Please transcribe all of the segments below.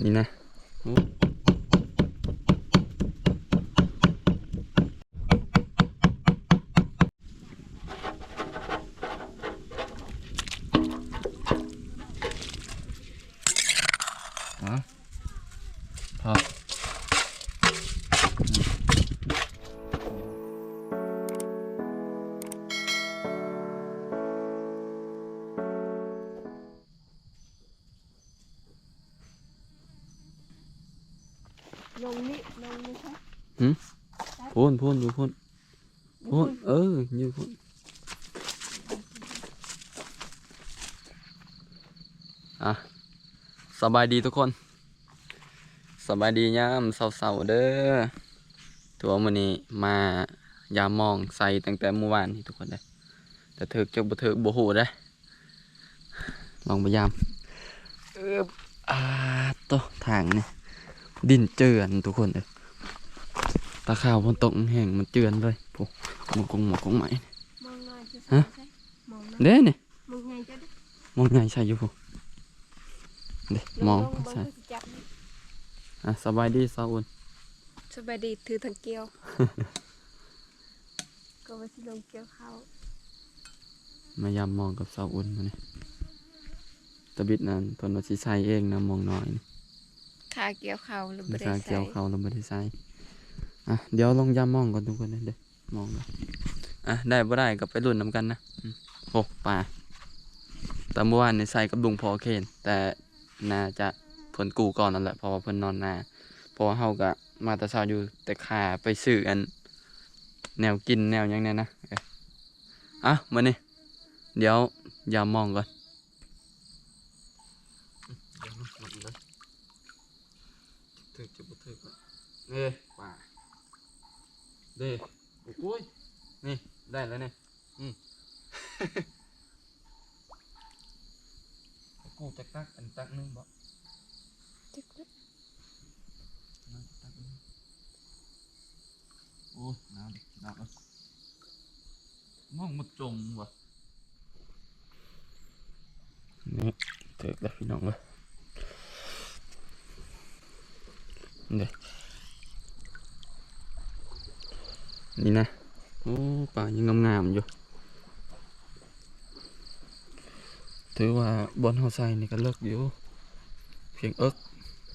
นี่นะ ลงนี่ลงนี่ใช่พูนพูนอยู่พูนพูนเอออยู่พูนอะสบายดีทุกคน สบายดียามเสาๆเด้อถือว่ามื้อนี้มายามมองใส่ตั้งแต่เมื่อวานนี่ทุกคนเลยแต่เถิกจักบ่เถิกบ่ฮู้เด้อลองพยายามเอออ่าโตะทางนี่ ดินเจือนทุกคนเลยตาขาวบนตกแห้งมันเจือนเลยพวกหมองกงหมองกงไหมมองหน่อยจะฮะใส่ใช่มองนะเด้นี่มองไงจะได้มองไงใช่อยู่พวกเด้มองลลใช่เบิ่งคือสิจับนี่อะสบายดีสาวอุ่นสบายดีถือทางเกียวก็ว่าสิลงเกี่ยวข้าวมายามมองกับสาวอุ่นมาเนี่ยตะบิดนั่นเพิ่นว่าสิใส่เองนะมองน้อยนี่ ขาเกี่ยวเขาวหรือมีบ่ได้สาใส่เกี่ยวเขาเราไม่ได้ใส่อะเดี๋ยวลองยามมองก่อนทุกคนเด้อเด้อมองก่อนอะได้บ่ได้ก็ไปรุ่นนํกันนะโอ้ป่าแต่เมื่อวานในใส่กับลุงพอเคนแต่น่าจะเพิ่นกูก่อนนั่นแหละเพราะว่าเพิ่นนอนนาเพราะว่าเฮาก็มาแต่เช้าอยู่แต่ขาไปซื้ออัน แนวกินแนวยังเนี่ยนะอะมาเนี่เดี๋ยวอย่ามองก่อนถึกจะบ่ถึก เอ้ยป่าเด้โอ้ยนี่ได้แล้วเนี่ยอืมกูจะตักอันตักหนึงบ่จึกเลยน้ำตักหนึงโอ้ยน้ำน้ำเอามองมันจมว่ะนี่ถึกแล้วพี่น้องเลยเดี๋ยว นี่นะโอ้ป่ายังงามๆอยู่ถือว่าบอลเฮาใส่นี่ก็เลิกอยู่ เพียงเอิก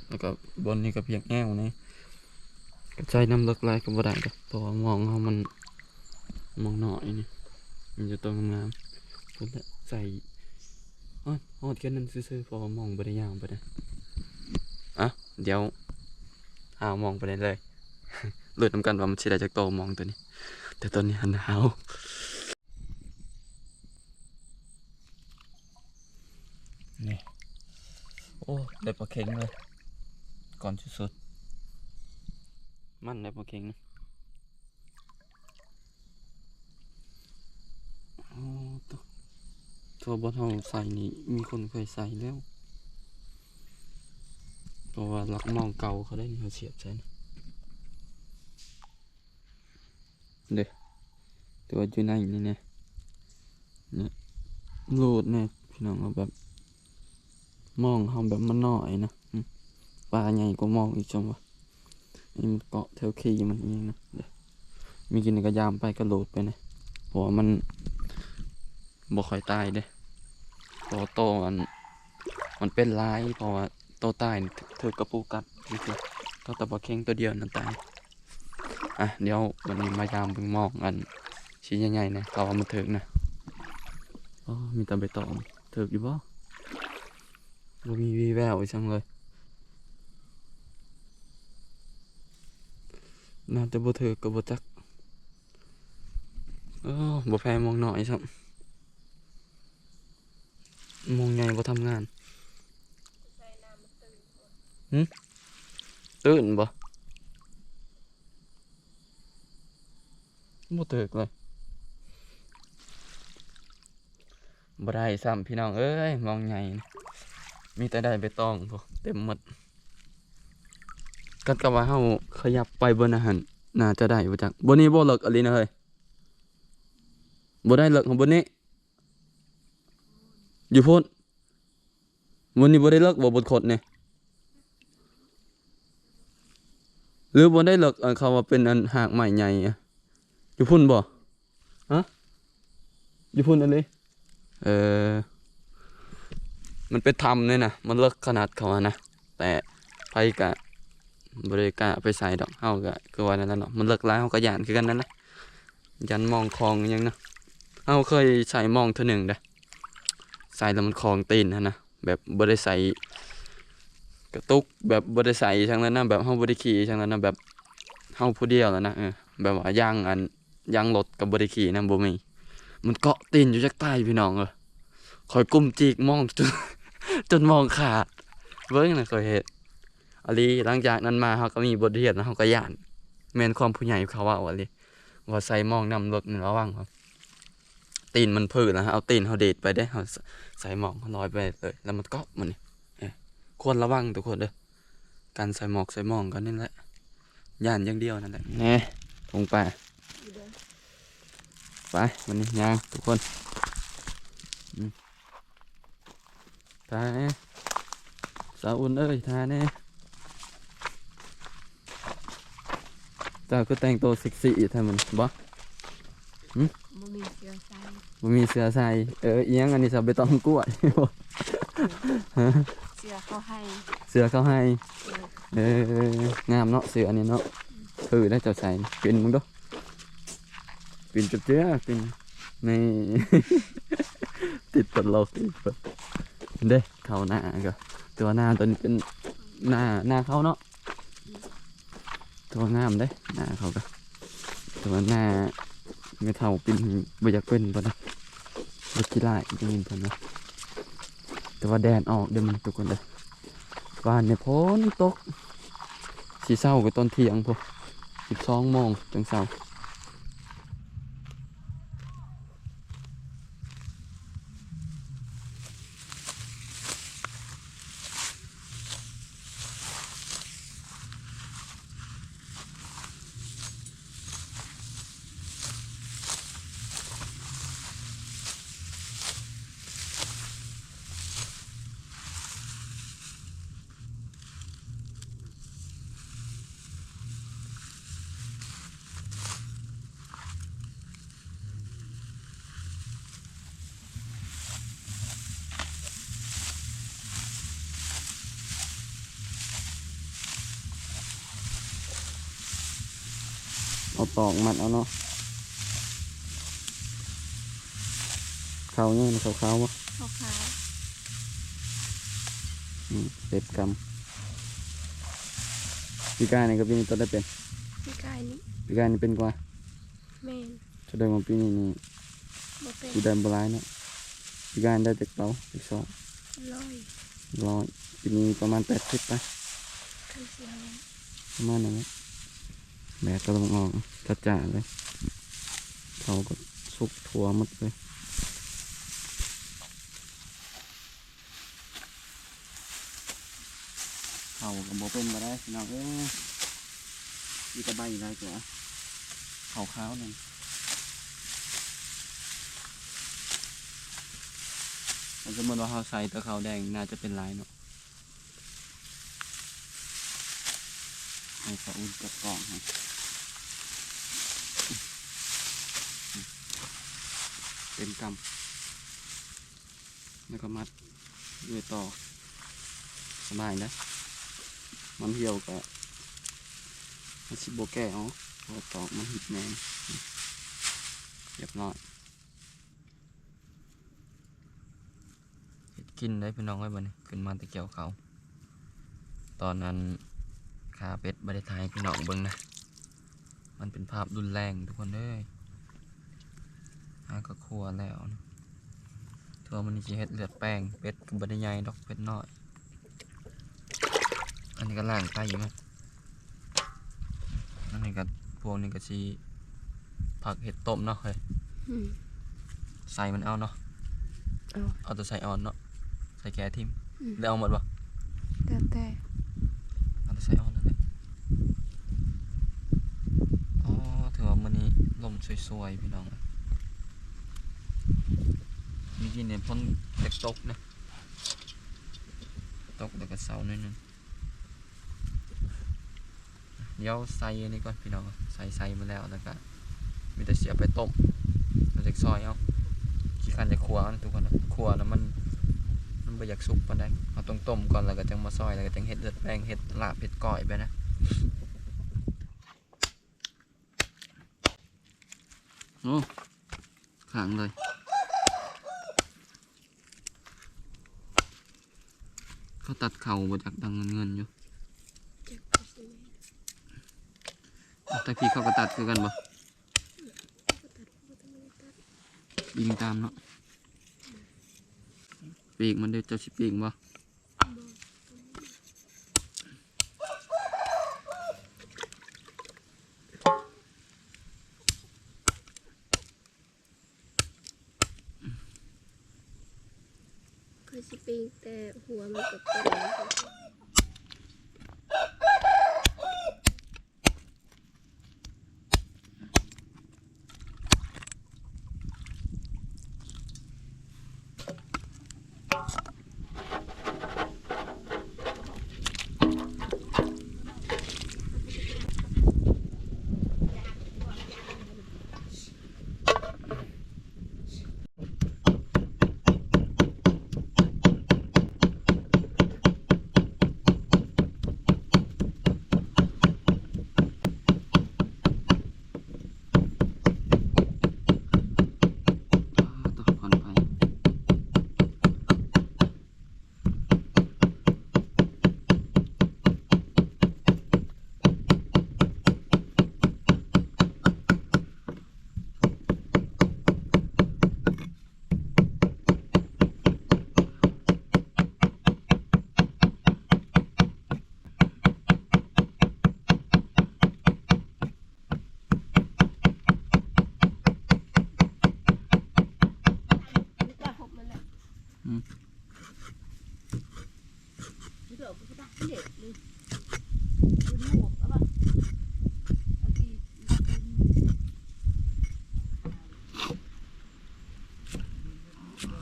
แล้วก็บอลนี่ก็เพียงแอวนี่ก็ใจน้ำเลิกหลายก็บ่ได้ดอกเพราะว่ามองเฮามันมองหน้อยนี่มันจะต้องงามๆพุ่นละใส่อ้อฮอดแค่นั้นซื่อๆพราะว่ามองบ่ได้ยาวปนใดอะเดี๋ยวหามองไปเลย เลือดนำกันว่ามันสิได้จากโตมองตัวนี้ แต่ตัวนี้หันหนาวนี่โอ้ได้ปลาเค็งเลย ก่อนสุดๆมันได้ปลาเค็งนะโอ้ตัวตัวบอลเฮาใส่นี่มีคนเคยใส่แล้ว เพราะว่าลักมองเก่าเขาได้นี่เขาเสียบใช่นะ เด็กตัวอยู่ในนี่เนี่ยเนี่ยโลดเนี่ยพี่น้องเอาแบบ มองเขาแบบมันน้อยนะปลาใหญ่กว่ามองอีกจังวะนี่มันเกาะแถวขี้มันเองนะเดี๋ยวมีกินกระยามไปกระโดดไปนะเพราะว่ามันบ่ค่อยตายเด้เพราะว่าโตมันมันเป็นลายเพราะว่าโตตายเธอกระปูกัดนี่คือตัวตะบะเข่งตัวเดียวนั่นตาย อะเดี๋ยววันนี้มายามเบิ่งมองอันชิ้นใหญ่ๆนะเขาว่ามันถึกนะอ๋อมีแตะใบตองถึกอยู่บ่บ่มีวีแววอีกจังเลยน่าจะบ่ถือกับบ่จักเออบ่แพ้มองหน่อยซับมองใหญ่บ่ทำงานใส่น้ำมันตื่นตื่นบ่ บ่ถือกเลยบ่ได้ซ้ำพี่น้องเอ้ยมองใหญ่นี่มีแต่ได้ไปตองพวกเต็มหมดกัดกับว่าเฮาขยับไปบนอาหารน่าจะได้บ่จักบนนี้บ่เลิกอะไรนะเฮ้ยบ่ได้เลิกของบนนี้ อยู่พุ่นบนนี้บ่ได้เลิกบ่บนขดเนี่ยหรือบ่ได้เลิกอันเขาว่าเป็นอันหากใหม่ใหญ่อะ อยู่พุ่นบ่ฮะอยู่พุ่นอันนี้เออ มันไปทำเนี่ยนะมันเลิกขนาดเขาอะนะ แต่ไผกะบริกล้าไปใส่ดอกเฮาก็คือว่านั่นแหละเนาะมันเลิกแล้วเฮาก็ย่านคือกันนั่นนะยันมองคลองอิหยังนะเฮาเคยใส่มองเท่าหนึ่งเด้อใส่แล้วมันคลองตีนนะนะแบบบ่ได้ใส่กระตุกแบบบ่ได้ใส่ทั้งนั้นนะแบบเฮาบ่ได้ขี่ทั้งนั้นนะแบบเฮาผู้เดียวแล้วนะเออแบบว่ายางอัน ยางรถกับบ่ได้ขี่นะบ่มี มันเกาะตีนอยู่จากใต้พี่น้องเออคอยกุมจีกมองจนจนมองขาดเบิ่งนะเคยเฮ็ดอลีหลังจากนั้นมาเฮาก็มีบทเรียนแล้วเฮาก็ย่านแมนความผู้ใหญ่เขาว่าว่าเลยว่าใส่มองนำรถนี่ระวังครับตีนมันพื้นนะเอาตีนเฮาเดดไปได้เฮาใส่หมอกลอยไปเลย แล้วมันเกาะมันนี่เอ้ยควรระวังทุกคนเด้อการใส่หมอกใส่หมองกันนี่แหละย่านอย่างเดียวนั่นแหละแน่ลงไป ไปวันนี้ย่างทุกคนอืมไปสาวอุ่นเอ้ยทาแน่เจ้าก็แต่งตัวเซ็กซี่ทำมันบ่บ่มีเสื้อใส่บ่มีเสื้อใส่เออเอียงอันนี้สับไปต้องกล้วยเสื้อเขาให้เสื้อเขาให้เออเอองามเนาะเสื้ออันนี้เนาะคือได้เจ้าใส่เป็นมึงดูเป็นจุดเจ้าเป็นนี่ติดตลกอีกเพิ่นเด้เข้าหน้าก็ตัวหน้าตัวนี้เป็นหน้าหน้าเขาเนาะตัวงามเด้หน้าเขาก็ตัวหน้าไม่เท่าเป็นบ่อยากเป็นปะนะบ่ขี้ร้ายจริงๆเพิ่นะแต่ว่าแดดออกเดี๋ยวมันทุกคนเด้อบ้านเนี่ยพ้นตกสีเศร้ากับตอนเที่ยงพอสิบสองโมงจังเศร้า ตอกมัดเอาเนาะเขาเนี่ยมันขาวๆวะเขาขาวอืมเต็บกำปีกายนี่กับปีนี้ตัวได้เป็นพี่กายนี่ปีกายนี่เป็นกว่าแม่นแสดงว่าปีนี้นี่บ่เป็นปีได้บหลายเนาะปีกายได้เจ็ดเตาเจ็ดสองร้อยร้อยปีนี้ประมาณแปดสิบไปคันเสียงประมาณนั้น แหละแดดก็ลงออกจัดจ่าเลยเขาก็สุกถั่วหมดเลยเขาก็บอกเป็นมาได้น้องเอ้ยมีตะไบอะไรตัวเขาขาวนั่นมันสมมติว่าเขาใส่ตะขาแดงน่าจะเป็นลายเนาะให้เขาอุ่นกับกล่องให้ เป็นกำแล้วก็มัดด้วยต่อสบายนะ มันเหี่ยวกับมันสิโบแก้เอาเพอตอมันหิดแมนเรียบร้อยเฮ็ดกินได้พี่น้องไว้บ่เนี่ยขึ้นมาตะเกียวเขา ตอนนั้นขาเป็ดบริทายพี่น้องเบิ่งนะ มันเป็นภาพรุนแรงทุกคนเอ้ย หาก็ครัวแล้วนะทัวมันนี่สิเฮ็ดเลือดแป้งเป็ดกับบริยายดอกเป็ดน้อย อันนี้ก็ล่างไตมั้ยอันนี้ก็พวกนี้ก็สิผักเห็ดต้มเนาะเฮ้ยอืมใส่มันเอาเนาะเอาเอาแต่ใส่ออนเนาะใส่แกทิมอืมแล้วเอาหมดปะแต่แต่เอาแต่ใส่ออนนั่นแหละอ๋อถือว่ามันนี้ลมสวยๆพี่น้องมี กินเนี่ยพ่นเด็กตกนะตกแต่กระเสาหน่อยนึงเดี๋ยวใส่อันนี้ก่อนพี่น้องใส่ใส่มาแล้วแล้วก็มีแต่เสียไปต้มเราจะซอยเอาขี้คันจะคั่วนะทุกคนนะคั่วแล้วมันมันไม่อยากสุกปานใดเอาต้องต้มก่อนแล้วก็จังมาซอยแล้วก็จังเฮ็ดเลือดแป้งเฮ็ดลาบเฮ็ดก้อยไปนะโอ้ขังเลย เขาตัดเข่ามาจากดังเงินเงินๆอยู่จักก็สิแม่นตะกี้เขาก็ตัดคือกันบ่บ่ตัดบ่ต้องได้ตัดยิงตามเนาะปีกมันเดี๋ยวเจ้าสิปีกบ่ บ่เคยสิปีกแต่หัวมันก็เป็นแล้ว ต่อผ่อนไป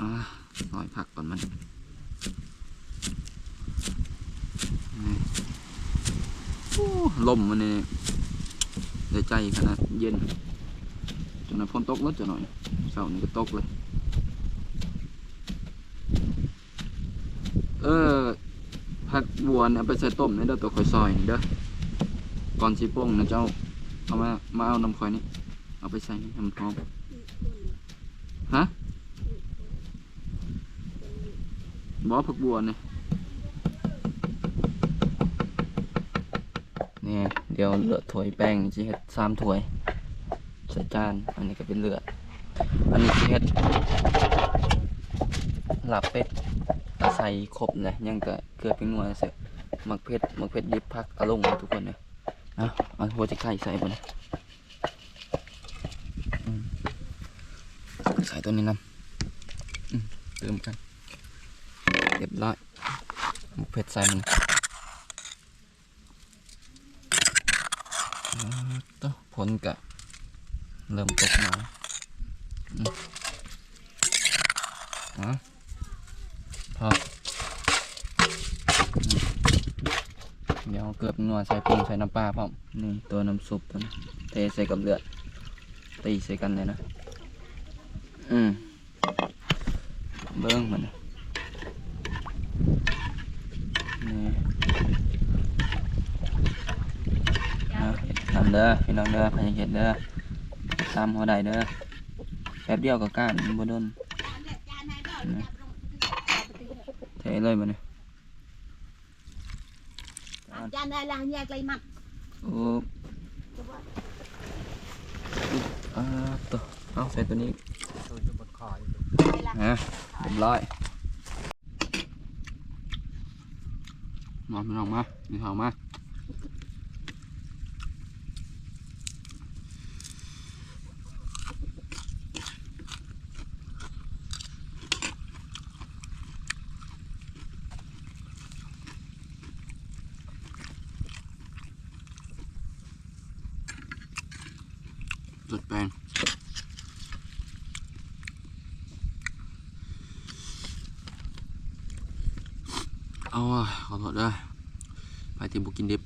อ่าซอยผักก่อนมันลมมันนี่ได้ใจขนาดเย็นจนนั้นฝนตกล้วจะหน่อยเสาร์นี้ก็ตกเลย เออผักบัวเนี่ยไปใส่ต้มในเด้อตัวข่อยซอยเด้อก่อนสิโป้งนะเจ้าเอามามาเอาน้ำข่อยนี่เอาไปใส่นี่ให้มันหอมฮะ บอผักบัวเนี่ยนี่เดี๋ยวเหลือถ้วยแป้งนี่สิเฮ็ดสามถ้วยใส่จาน อันนี้ก็เป็นเลือด อันนี้สิเฮ็ดลาบเป็ดใส่ครบเลยยังก็เกลือเป็นนัวเสร็จมักเผ็ดมักเผ็ดยิบพักอาลงเลยทุกคนเลยเอาเอาหัวจะไข่ใส่บนใส่ตัวนี้นำอืมเติมกัน เรียบร้อยมักเผ็ดใส่มันต่อผลกะเริ่มตกมาอะพอเดี๋ยวเกือบนัวใส่ปรุงใส่น้ำปลาพร้อมนี่ตัวน้ำซุปตัวนี้เทใส่กับเลือดตีใส่กันเลยนะ อืม เบิ้งมันนะนี่เอา เฮ็ดทำเด้อพี่น้องเด้อพยายามเห็ดเด้อตามหัวใดเด้อแป๊บเดียวก็ก้านมันบ่โดนนะเทเลยมันนี่ Cha này là nhà cây mặt โอ้อ่าตัวเอาใส่ตัวนี้ตัวจะบดคอย Đây là นะเรียบร้อยมาพี่น้องมามีข้าวมา ขอโทษด้วยไปที่บุกินดิบ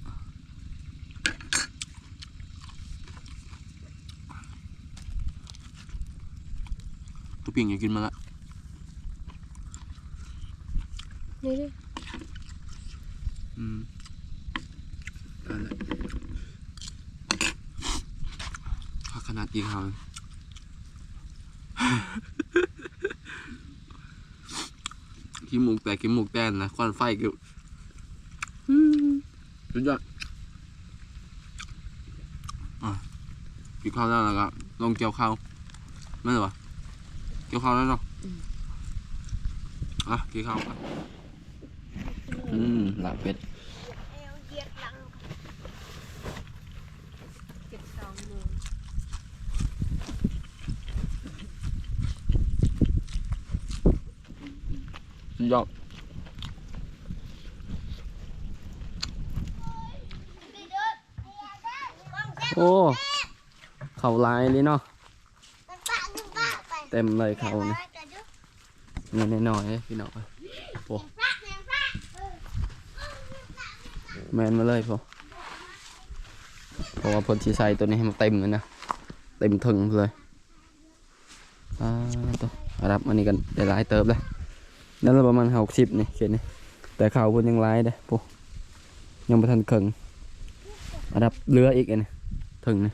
ตุ๊ปิงอยากกินมาละนี่ดิอืมอันขนาดยิงเขา ขี้หมูกแต่ขี้หมูกแตนนะควันไฟคืออืมสุดยอดอะกินข้าวแล้วแล้วก็ลงเกี่ยวข้าวไม่เหรอวะเกี่ยวข้าวแล้วเนาะอะกินข้าวกันอืมหลับเป็ด เอวเหยียดหลังเก็บสองมือ สุดยอดโอ้ เข่าลายเลยเนาะ เต็มเลยเขาเนี่ยเงินน้อยพี่น้องโอ้แมนมาเลยพอเพราะว่าพนชีใส่ตัวนี้ให้มันเต็มเลยนะ เต็มถึงเลยอ่าตัวรับอันนี้กันได้หลายเติบเลย นั่นละประมาณหกสิบนี่เขียนนี่แต่เขาเพิ่นยังไล่เด้ปุ๊ยังบ่ทันเคิงอันดับเรืออีกอันนี่ถึงนี่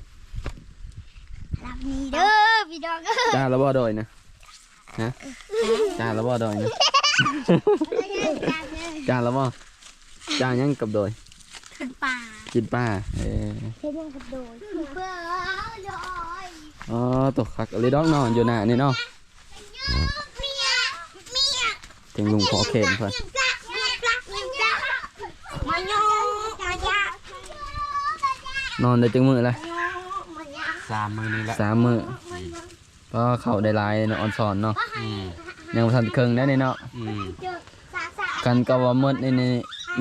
รับนี่เด้อพี่ดอกเอ้ยจ้าแล้วบ่ดอยนะฮะจ้าแล้วบ่ดอยนะจ้าแล้วบ่จ้ายังกับดอยขึ้นป่ากินป้าเออเฮ็ดยังกับโดยเพื่อดอยอ๋อตกคักเลยดอกนอนอยู่หน้านี่เนาะเมียเมีย ถึงลุงพอเข็นเพิ่นมาโยมายานอนได้จังมื้อละมายาสามมือนี่แหละสามมื้อก็เข้าได้หลายเนาะออนสอนเนาะอืมยังบ่ทันเคิงได้นี่เนาะอืมเจอสาสากันก็ว่าหมดในนี่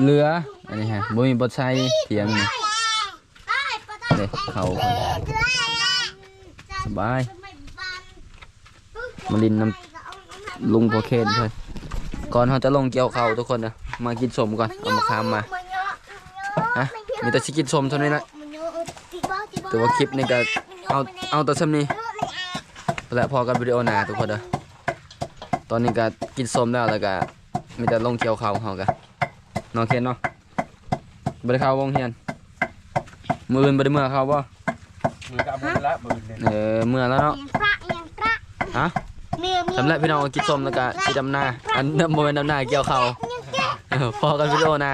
เรืออันนี้ฮะบ่มีบ่ใช้เถียงนี่เด้เขาสบายมาลินน้ำลุงพอเคนเพิ่น ก่อนเขาจะลงเกี่ยวเขาวทุกคนนะมากินสมก่อนเอามาคามมาฮะมีแต่สิกินสมเท่านี้ละแต่ว่าคลิปนี่ก็เอาเอาแต่ซ้ำนี้และพอกันวิดีโอหน้าทุกคนเด้อตอนนี้ก็กินสมแล้วแล้วก็มีแต่ลงเกี่ยวเขาวเขากันนอนเคนเนาะบ่ได้เข้าวงเฮียนมืออื่นบ่ได้เมื่อเขาบ่มือก็เอามือละมือเนี่ยเออเมื่อแล้วเนาะ พระยังพระ ฮะ เมียเมีย สำหรับพี่น้องกินส้มแล้วก็สีดำหน้าอันนั้นโมเมนต์ดำหน้าเกี่ยวเขาเออพอกันวิดีโอหน้า